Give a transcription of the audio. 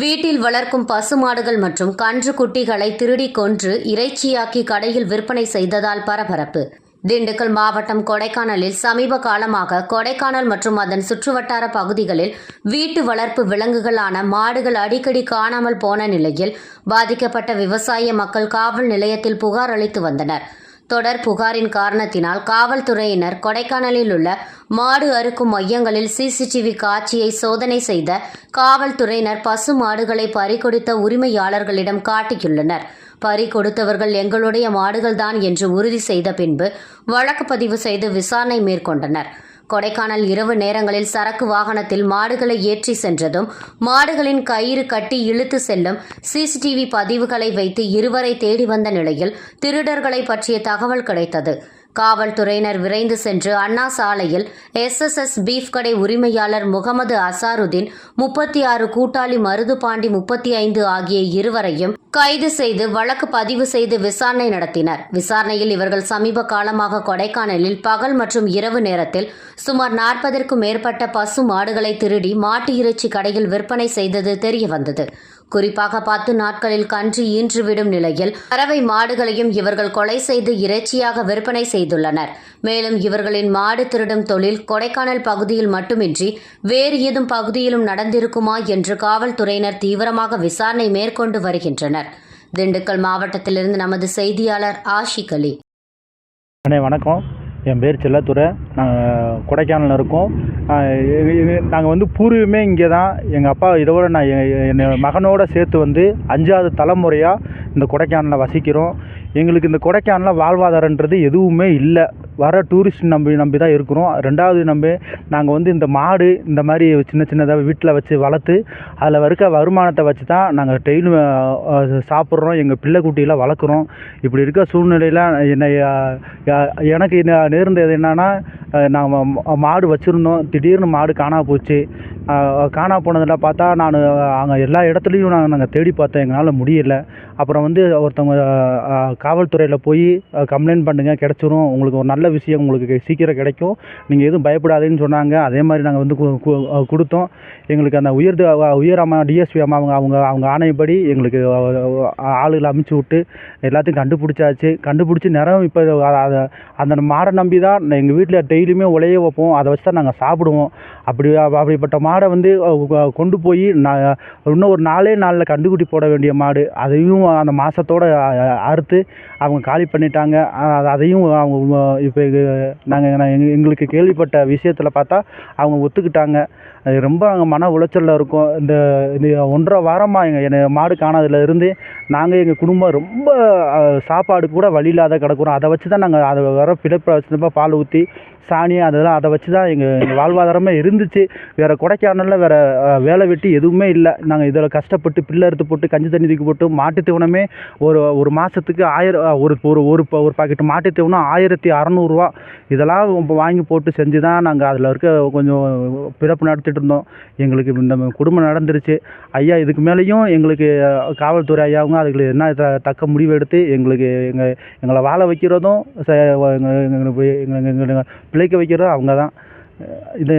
வீட்டில் வளர்க்கும் பசுமாடுகள் மற்றும் கன்று குட்டிகளை திருடி கொன்று இறைச்சியாக்கி கடையில் விற்பனை செய்ததால் பரபரப்பு. திண்டுக்கல் மாவட்டம் கொடைக்கானலில் சமீப காலமாக கொடைக்கானல் மற்றும் அதன் சுற்றுவட்டார பகுதிகளில் வீட்டு வளர்ப்பு விலங்குகளான மாடுகள் அடிக்கடி காணாமல் போன நிலையில் பாதிக்கப்பட்ட விவசாய மக்கள் காவல் நிலையத்தில் புகார் அளித்து வந்தனர். தொடர் புகாரின் காரணத்தினால் காவல்துறையினர் கொடைக்கானலில் உள்ள மாடு அறுக்கும் மையங்களில் சிசிடிவி காட்சியை சோதனை செய்த காவல்துறையினர் பசு மாடுகளை பறிகொடுத்த உரிமையாளர்களிடம் காட்டியுள்ளனர். பறி கொடுத்தவர்கள் எங்களுடைய மாடுகள்தான் என்று உறுதி செய்த பின்பு வழக்கு பதிவு செய்து விசாரணை மேற்கொண்டனர். கொடைக்கானல் இரவு நேரங்களில் சரக்கு வாகனத்தில் மாடுகளை ஏற்றி சென்றதும் மாடுகளின் கயிறு கட்டி இழுத்து செல்லும் சிசிடிவி பதிவுகளை வைத்து இருவரை தேடி வந்த நிலையில் திருடர்களை பற்றிய தகவல் கிடைத்தது. காவல்துறையினர் விரைந்து சென்று அண்ணா சாலையில் எஸ்எஸ்எஸ் பீஃப் கடை உரிமையாளர் முகமது அசாருதீன் முப்பத்தி ஆறு கூட்டாளி மருதுபாண்டி முப்பத்தி ஐந்து ஆகிய இருவரையும் கைது செய்து வழக்கு பதிவு செய்து விசாரணை நடத்தினர். விசாரணையில் இவர்கள் சமீப காலமாக கொடைக்கானலில் பகல் மற்றும் இரவு நேரத்தில் சுமார் நாற்பதற்கும் மேற்பட்ட பசு மாடுகளை திருடி மாட்டு இறைச்சி கடையில் விற்பனை செய்தது தெரியவந்தது. குறிப்பாக பத்து நாட்களில் கன்று ஈன்றுவிடும் நிலையில் பறவை மாடுகளையும் இவர்கள் கொலை செய்து இறைச்சியாக விற்பனை செய்துள்ளனர். மேலும் இவர்களின் மாடு திருடும் தொழில் கொடைக்கானல் பகுதியில் மட்டுமின்றி வேறு ஏதும் பகுதியிலும் நடந்திருக்குமா என்று காவல்துறையினர் தீவிரமாக விசாரணை மேற்கொண்டு வருகின்றனர். திண்டுக்கல் மாவட்டத்திலிருந்து நமது செய்தியாளர் ஆஷிக் அலி. அண்ணே வணக்கம். என் பேர் செல்லத்துறை நாங்கள் கொடைக்கானலில் இருக்கோம். நாங்கள் வந்து பூர்வீகமே இங்கே தான். எங்கள் அப்பா இதோட நான் என் எ- மகனோட சேர்த்து வந்து அஞ்சாவது தலைமுறையாக இந்த கொடைக்கானலில் வசிக்கிறோம். எங்களுக்கு இந்த கொடைக்கானலில் வாழ்வாதாரன்றது எதுவுமே இல்லை. வர டூரிஸ்ட் நம்பி நம்பி தான் இருக்கிறோம். ரெண்டாவது நம்பி நாங்கள் வந்து இந்த மாடு இந்த மாதிரி சின்ன சின்னதாக வீட்டில் வச்சு வளர்த்து அதில் இருக்க வருமானத்தை வச்சு தான் நாங்கள் டெய்லியும் சாப்பிட்றோம். எங்கள் பிள்ளை வளர்க்குறோம். இப்படி இருக்க சூழ்நிலையில் என்னை எனக்கு என்ன நேர்ந்தது என்னென்னா நாங்கள் மாடு வச்சுருந்தோம். திடீர்னு மாடு காணா போச்சு. காணா போனதில் பார்த்தா நான் அங்கே எல்லா இடத்துலையும் நாங்கள் நாங்கள் தேடி பார்த்தோம் எங்களால் முடியல. அப்புறம் வந்து ஒருத்தவங்க காவல்துறையில் போய் கம்ப்ளைண்ட் பண்ணுங்கள் கிடச்சிரும். உங்களுக்கு ஒரு நல்ல விஷயம் உங்களுக்கு சீக்கிரம் கிடைக்கும். நீங்கள் எதுவும் பயப்படாதீங்கன்னு சொன்னாங்க. அதே மாதிரி நாங்கள் வந்து கு- கொடுத்தோம். எங்களுக்கு அந்த உயர் உயர் அம்மா டிஎஸ்பி அம்மா அவங்க அவங்க அவங்க ஆணையப்படி எங்களுக்கு ஆளுகளை அமுச்சு விட்டு எல்லாத்தையும் கண்டுபிடிச்சாச்சு. கண்டுபிடிச்சி நேரம் இப்போ அதை அந்த மாடை நம்பி தான் எங்கள் வீட்டில் டெய்லியுமே உலைய வைப்போம். அதை வச்சு தான் நாங்கள் சாப்பிடுவோம். அப்படி அப்படிப்பட்ட மாடை வந்து கொண்டு போய் நான் இன்னும் ஒரு நாலே நாளில் கண்டுக்குட்டி போட வேண்டிய மாடு. அதையும் அந்த மாதத்தோட அறுத்து அவங்க காலி பண்ணிட்டாங்க. அதையும் அவங்க இப்போ நாங்கள் எங்களுக்கு கேள்விப்பட்ட விஷயத்தில் பார்த்தா அவங்க ஒத்துக்கிட்டாங்க. அது ரொம்ப நாங்கள் மன உளைச்சலில் இருக்கோம். இந்த இந்த ஒன்றரை வாரமாக எங்கள் என்னை மாடு காணாதுலேருந்து நாங்கள் எங்கள் குடும்பம் ரொம்ப சாப்பாடு கூட வழி இல்லாத கிடக்குறோம். அதை வச்சு தான் நாங்கள் அதை வர பிழைப்பை வச்சு பால் ஊற்றி சாணி அதெல்லாம் அதை வச்சு தான் எங்கள் எங்கள் வாழ்வாதாரமே இருந்துச்சு. வேறு கொடைக்கானலில் வேறு வேலை வெட்டி எதுவுமே இல்லை. நாங்கள் இதில் கஷ்டப்பட்டு பிள்ளை எடுத்து போட்டு கஞ்சி தண்ணி தூக்கி போட்டு மாட்டுத் தீவனமே ஒரு ஒரு மாதத்துக்கு ஆயிரம் ஒரு ஒரு ஒரு ப- ஒரு பாக்கெட் மாட்டுத் தீவனம் ஆயிரத்தி அறநூறுவா இதெல்லாம் வாங்கி போட்டு செஞ்சு தான் நாங்கள் அதில் இருக்க கொஞ்சம் பிறப்பு நடத்திட்டு இருந்தோம். எங்களுக்கு இந்த குடும்பம் நடந்துருச்சு. ஐயா இதுக்கு மேலேயும் எங்களுக்கு காவல்துறை ஐயாவும் அதுக்கு என்ன த- தக்க முடிவு எடுத்து எங்களுக்கு எங்கள் எங்களை வாழ வைக்கிறதும் ச- எங்களை பிழைக்க வைக்கிறதும் அவங்க தான். இது